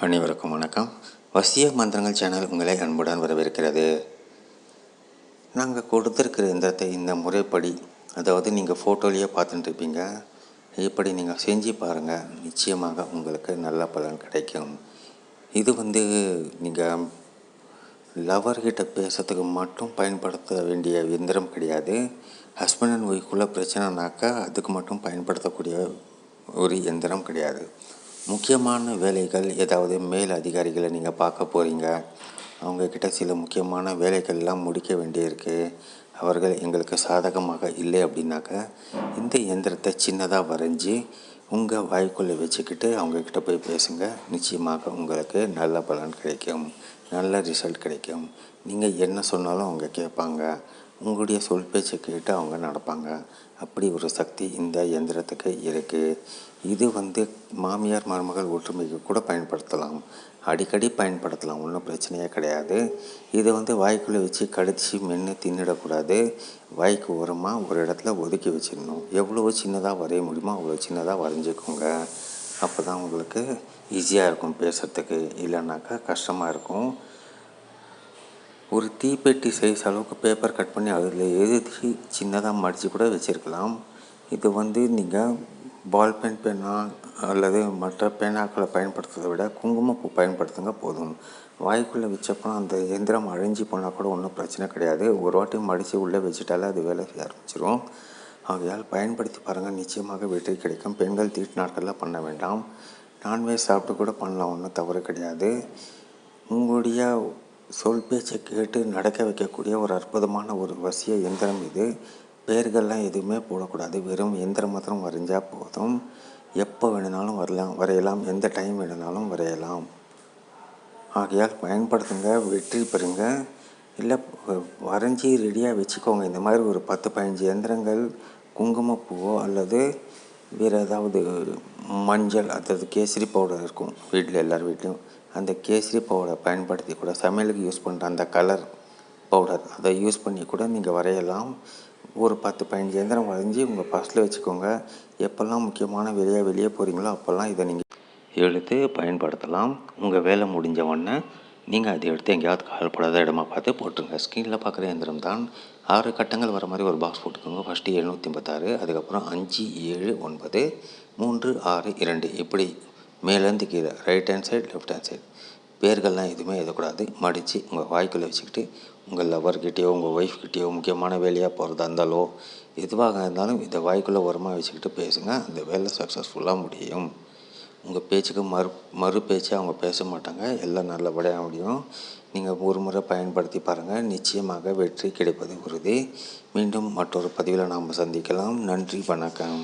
அனைவருக்கும் வணக்கம். வசிய மந்திரங்கள் சேனல் உங்களை அன்புடன் வரவேற்கிறது. நாங்கள் கொடுத்துருக்கிற எந்திரத்தை இந்த முறைப்படி அதாவது நீங்கள் ஃபோட்டோலேயே பார்த்துட்டுருப்பீங்க இப்படி நீங்கள் செஞ்சு பாருங்கள் நிச்சயமாக உங்களுக்கு நல்ல பலன் கிடைக்கும். இது வந்து நீங்கள் லவர்கிட்ட பேசுறதுக்கு மட்டும் பயன்படுத்த வேண்டிய எந்திரம் கிடையாது. ஹஸ்பண்ட் அண்ட் ஒய்ஃபுள்ள பிரச்சனைனாக்கா அதுக்கு மட்டும் பயன்படுத்தக்கூடிய ஒரு எந்திரம் கிடையாது. முக்கியமான வேலைகள் ஏதாவது மேல் அதிகாரிகளை நீங்கள் பார்க்க போகிறீங்க அவங்கக்கிட்ட சில முக்கியமான வேலைகள்லாம் முடிக்க வேண்டியிருக்கு. அவர்கள் எங்களுக்கு சாதகமாக இல்லை அப்படின்னாக்கா இந்த எந்திரத்தை சின்னதாக வரைஞ்சி உங்கள் வாய்க்குள்ளே வச்சுக்கிட்டு அவங்கக்கிட்ட போய் பேசுங்க. நிச்சயமாக உங்களுக்கு நல்ல பலன் கிடைக்கும். நல்ல ரிசல்ட் கிடைக்கும். நீங்கள் என்ன சொன்னாலும் அவங்க கேட்பாங்க. உங்களுடைய சொல் பேச்சை கேட்டு அவங்க நடப்பாங்க. அப்படி ஒரு சக்தி இந்த எந்திரத்துக்கு இருக்குது இது வந்து மாமியார் மருமகள் ஒற்றுமைக்கு கூட பயன்படுத்தலாம். அடிக்கடி பயன்படுத்தலாம். ஒன்றும் பிரச்சனையே கிடையாது. இதை வந்து வாய்க்குள்ளே வச்சு கடிச்சு மென்று தின்னிடக்கூடாது. வாய்க்கு ஓரமாக ஒரு இடத்துல ஒதுக்கி வச்சிடணும். எவ்வளோ சின்னதாக வரைய முடியுமோ அவ்வளோ சின்னதாக வரைஞ்சிக்கோங்க. அப்போ தான் உங்களுக்கு ஈஸியாக இருக்கும் பேசுகிறதுக்கு இல்லைன்னாக்கா கஷ்டமாக இருக்கும். ஒரு தீப்பெட்டி சைஸ் அளவுக்கு பேப்பர் கட் பண்ணி அதில் எழுதி சின்னதாக மடித்து கூட வச்சுருக்கலாம். இது வந்து நீங்கள் பால் பென் பேனா அல்லது மற்ற பேனாக்களை பயன்படுத்துறதை விட குங்குமப்பூ பயன்படுத்துங்க போதும். வாய்க்குள்ளே வச்சப்பறம் அந்த எந்திரம் அழிஞ்சு போனால் கூட ஒன்றும் பிரச்சனை கிடையாது. ஒரு வாட்டி மடித்து உள்ளே வச்சுட்டாலே அது வேலை செய்ய ஆரம்பிச்சிரும். ஆகையால் பயன்படுத்தி பாருங்கள் நிச்சயமாக வெற்றி கிடைக்கும். பெண்கள் தீட்டு நாட்களில் பண்ண வேண்டாம். நான்வெஜ் சாப்பிட்டு கூட பண்ணலாம் ஒன்றும் தவறு கிடையாது. உங்களுடைய சொல் பேச்சை கேட்டு நடக்க வைக்கக்கூடிய ஒரு அற்புதமான ஒரு வசிய எந்திரம் இது. பெயர்கள்லாம் எதுவுமே போடக்கூடாது. வெறும் எந்திரம் மாத்திரம் வரைஞ்சால் போதும். எப்போ வேணுனாலும் வரலாம். வரையலாம். எந்த டைம் வேணுனாலும் வரையலாம். ஆகையால் பயன்படுத்துங்க. வெற்றி பெறுங்க. இல்லை வரைஞ்சி ரெடியாக வச்சுக்கோங்க. இந்த மாதிரி ஒரு பத்து பதினஞ்சு எந்திரங்கள் குங்குமப்பூவோ அல்லது வேறு ஏதாவது மஞ்சள் அதாவது கேசரி பவுடர் இருக்கும் வீட்டில் எல்லார் வீட்லேயும். அந்த கேசரி பவுடரை பயன்படுத்தி கூட சமையலுக்கு யூஸ் பண்ணுற அந்த கலர் பவுடர் அதை யூஸ் பண்ணி கூட நீங்கள் வரையலாம். ஒரு பத்து பதினஞ்சு எந்திரம் வரைஞ்சி உங்கள் பர்ஸில் வச்சுக்கோங்க. எப்போல்லாம் முக்கியமான வெளியாக வெளியே போகிறீங்களோ அப்போல்லாம் இதை நீங்கள் எடுத்து பயன்படுத்தலாம். உங்கள் வேலை முடிஞ்ச உடனே நீங்கள் அதை எடுத்து எங்கேயாவது கால்படாத இடமா பார்த்து போட்டுருங்க. ஸ்க்ரீனில் பார்க்குற எந்திரம் தான். ஆறு கட்டங்கள் வர மாதிரி ஒரு பாக்ஸ் போட்டுக்கோங்க. ஃபஸ்ட்டு எழுநூற்றி ஐம்பத்தாறு அதுக்கப்புறம் அஞ்சு ஏழு ஒன்பது மூன்று ஆறு இரண்டு. இப்படி மேலேருந்து கீழே right hand side left hand side பேர்கள்லாம் எதுவுமே எழுதக்கூடாது. மடித்து உங்கள் வாய்க்குள்ளே வச்சுக்கிட்டு உங்கள் லவர்கிட்டயோ உங்கள் ஒய்ஃப்கிட்டயோ முக்கியமான வேலையாக போகிறதா இருந்தாலோ எதுவாக இருந்தாலும் இதை வாய்க்குள்ளே உரமாக வச்சுக்கிட்டு பேசுங்க. அந்த வேலை சக்ஸஸ்ஃபுல்லாக முடியும். உங்கள் பேச்சுக்கு மறு மறு பேச்சு அவங்க பேச மாட்டாங்க. எல்லாம் நல்லபடியாக முடியும். நீங்கள் ஒரு முறை பயன்படுத்தி பாருங்கள் நிச்சயமாக வெற்றி கிடைப்பது உறுதி. மீண்டும் மற்றொரு பதிவில் நாம் சந்திக்கலாம். நன்றி வணக்கம்.